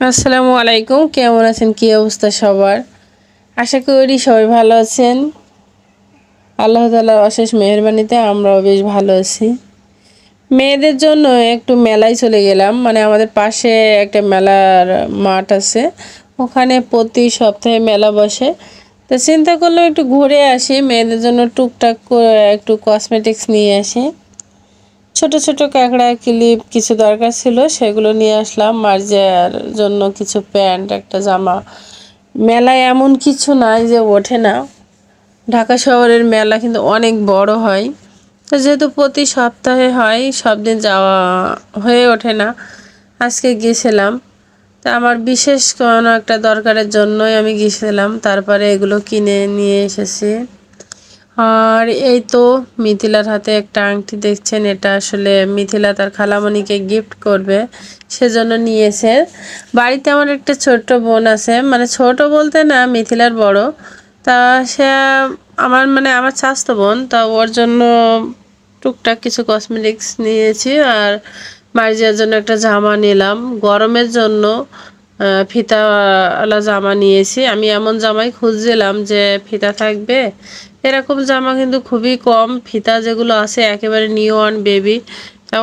আসসালামু আলাইকুম, কেমন আছেন? কি অবস্থা সবার? আশা করি সবাই ভালো আছেন। আল্লাহ তালার অশেষ মেহরবানিতে আমরাও বেশ ভালো আছি। মেয়েদের জন্য একটু মেলায় চলে গেলাম। মানে আমাদের পাশে একটা মেলার মাঠ আছে। ওখানে প্রতি সপ্তাহে মেলা বসে। তো চিন্তা করলাম একটু ঘুরে আসি, মেয়েদের জন্য টুকটাক করে একটু কসমেটিক্স নিয়ে আসি। ছোট ছোট কাঁকড়া, ক্লিপ কিছু দরকার ছিল, সেগুলো নিয়ে আসলাম। মার্জার জন্য কিছু প্যান্ট, একটা জামা। মেলায় এমন কিছু নাই যে ওঠে না। ঢাকা শহরের মেলা কিন্তু অনেক বড় হয়। তো যেহেতু প্রতি সপ্তাহে হয়, সব দিন যাওয়া হয়ে ওঠে না। আজকে গিয়েছিলাম তা আমার বিশেষ কোনো একটা দরকারের জন্যই আমি গিয়েছিলাম। তারপরে এগুলো কিনে নিয়ে এসেছি। আর এই তো মিথিলার হাতে একটা আংটি দেখছেন, এটা আসলে মিথিলা তার খালামণিকে গিফট করবে, সেজন্য নিয়েছে। বাড়িতে আমার একটা ছোট্ট বোন আছে মানে ছোট বলতে না মিথিলার বড়। তা সে আমার মানে আমার স্বাস্থ্য বোন, তা ওর জন্য টুকটাক কিছু কসমেটিক্স নিয়েছি, আর মার্জিয়ার জন্য একটা জামা নিলাম। গরমের জন্য ফিতাওয়ালা জামা নিয়েছি। আমি এমন জামাই খুঁজছিলাম যে ফিতা থাকবে। এরকম জামা কিন্তু খুবই কম। ফিতা যেগুলো আছে, একেবারে নিউ অন বেবি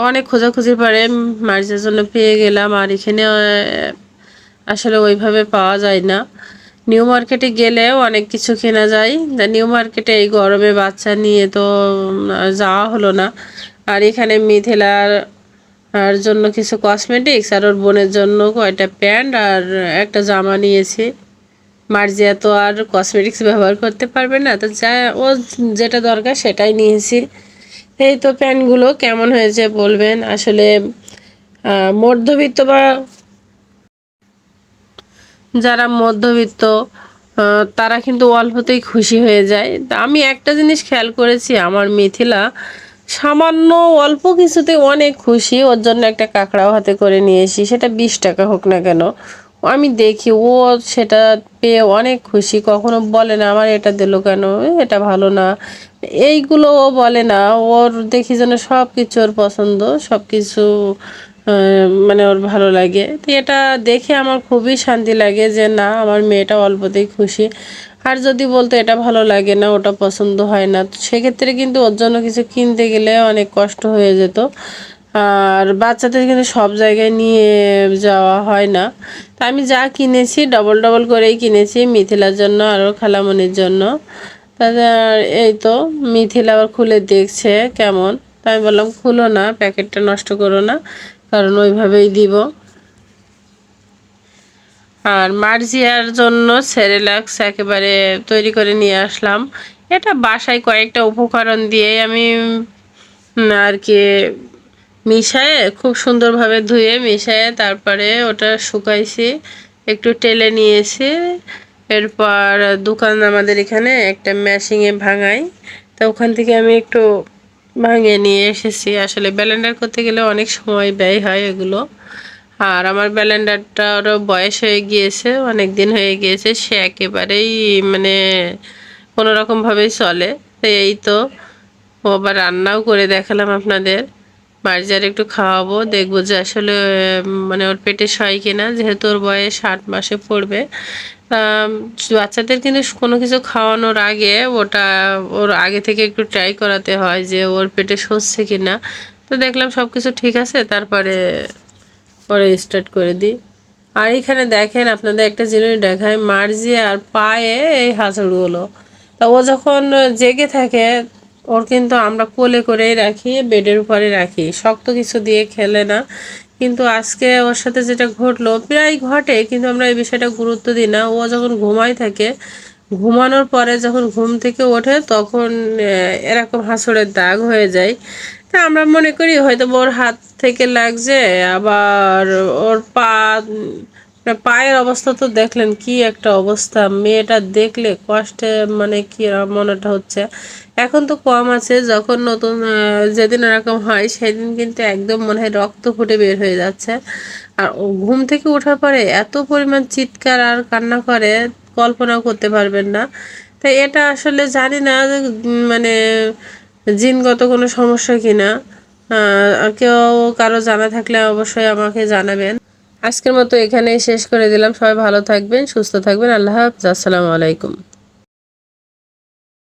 অনেক খোঁজাখুঁজি পরে মার্চের জন্য পেয়ে গেলাম। আর এখানে আসলে ওইভাবে পাওয়া যায় না। নিউ মার্কেটে গেলেও অনেক কিছু কেনা যায়। নিউ মার্কেটে এই গরমে বাচ্চা নিয়ে তো যাওয়া হলো না। আর এখানে মিথিলার আর জন্য কিছু কসমেটিক্স আর ওর বোনের জন্য কয়টা প্যান্ট, আর একটা জামা নিয়েছি। মার্জিয়া তো আর কসমেটিক্স ব্যবহার করতে পারবে না, তো যা ও যেটা দরকার সেটাই নিয়েছি। এই তো প্যান্টগুলো কেমন হয়েছে বলবেন? আসলে মধ্যবিত্ত বা যারা মধ্যবিত্ত তারা কিন্তু অল্পতেই খুশি হয়ে যায়। আমি একটা জিনিস খেয়াল করেছি, আমার মিথিলা সামান্য অল্প কিছুতে অনেক খুশি। ওর জন্য একটা কাঁকড়াও হাতে করে নিয়েছি। সেটা বিশ টাকা হোক না কেন। আমি দেখি ও সেটা পেয়ে অনেক খুশি। কখনো বলে না, আমার এটা দিল কেন? এটা ভালো না। এইগুলো ও বলে না। ওর দেখি যেন সব কিছু ওর পছন্দ সব কিছু মানে ওর ভালো লাগে। তো এটা দেখে আমার খুবই শান্তি লাগে যে, না, আমার মেয়েটা অল্পতেই খুশি। আর যদি বলতো এটা ভালো লাগে না, ওটা পছন্দ হয় না, তো সেক্ষেত্রে কিন্তু ওর জন্য কিছু কিনতে গেলে অনেক কষ্ট হয়ে যেত। আর বাচ্চাদের কিন্তু সব জায়গায় নিয়ে যাওয়া হয় না। তা আমি যা কিনেছি ডবল ডবল করেই কিনেছি, মিথিলার জন্য আরও খালামনির জন্য। তাদের এই তো, মিথিলা আবার খুলে দেখছে কেমন। তাই বললাম, খুলো না, প্যাকেটটা নষ্ট করো না, কারণ ওইভাবেই দিব। আর মার্জিয়ার জন্য সেরেলাক্স একেবারে তৈরি করে নিয়ে আসলাম। এটা বাসায় কয়েকটা উপকরণ দিয়ে আমি আর কি মিশায়ে, খুব সুন্দরভাবে ধুয়ে মিশায়ে তারপরে ওটা শুকাইছি, একটু টেলে নিয়েছি। এরপর দোকান আমাদের এখানে একটা মেশিংয়ে ভাঙাই। তো ওখান থেকে আমি একটু ভাঙিয়ে নিয়ে এসেছি। আসলে ব্যালেন্ডার করতে গেলে অনেক সময় ব্যয় হয় এগুলো। আর আমার ব্যালেন্ডারটারও বয়স হয়ে গিয়েছে অনেক দিন হয়ে গিয়েছে, সে একেবারেই মানে কোনো রকমভাবেই চলে। এই তো ও আবার রান্নাও করে দেখালাম আপনাদের। মার্জার একটু খাওয়াবো, দেখব যে আসলে মানে ওর পেটে সয় কিনা, যেহেতু ওর বয়স ষাট মাসে পড়বে। বাচ্চাদের কিন্তু কোনো কিছু খাওয়ানোর আগে ওটা ওর আগে থেকে একটু ট্রাই করাতে হয় যে ওর পেটে সচ্ছে কিনা। তো দেখলাম সব কিছু ঠিক আছে, তারপরে পরে স্টার্ট করে দিই। আর এখানে দেখেন আপনাদের একটা জিনিস দেখায় মার্জি আর পায়ে এই হাঁচড়গুলো। তা ও যখন জেগে থাকে, ওর কিন্তু আমরা কোলে করেই রাখি, বেডের উপরে রাখি। শক্ত কিছু দিয়ে খেলে না। কিন্তু আজকে ওর সাথে যেটা ঘটলো, প্রায় ঘটে, কিন্তু আমরা এই বিষয়টা গুরুত্ব দিই না। ও যখন ঘুমাই থাকে ঘুমানোর পরে যখন ঘুম থেকে ওঠে তখন এরকম হাঁসড়ের দাগ হয়ে যায়। তা আমরা মনে করি হয়তো ওর হাত থেকে লাগছে, আবার ওর পা পায়ের অবস্থা তো দেখলেন কি একটা অবস্থা। মেয়েটা দেখলে কষ্টে মানে কি মনেটা হচ্ছে। এখন তো কম আছে, যখন নতুন যেদিন এরকম হয় সেদিন কিন্তু একদম মনে হয় রক্ত ফুটে বের হয়ে যাচ্ছে। আর ঘুম থেকে ওঠার পরে এত পরিমাণ চিৎকার আর কান্না করে কল্পনাও করতে পারবেন না। তাই এটা আসলে জানি না মানে জিনগত কোনো সমস্যা কিনা। কেউ কারও জানা থাকলে অবশ্যই আমাকে জানাবেন। আজকের মতো এখানেই শেষ করে দিলাম। সবাই ভালো থাকবেন, সুস্থ থাকবেন। আল্লাহ হাফিজ। আসসালামু আলাইকুম।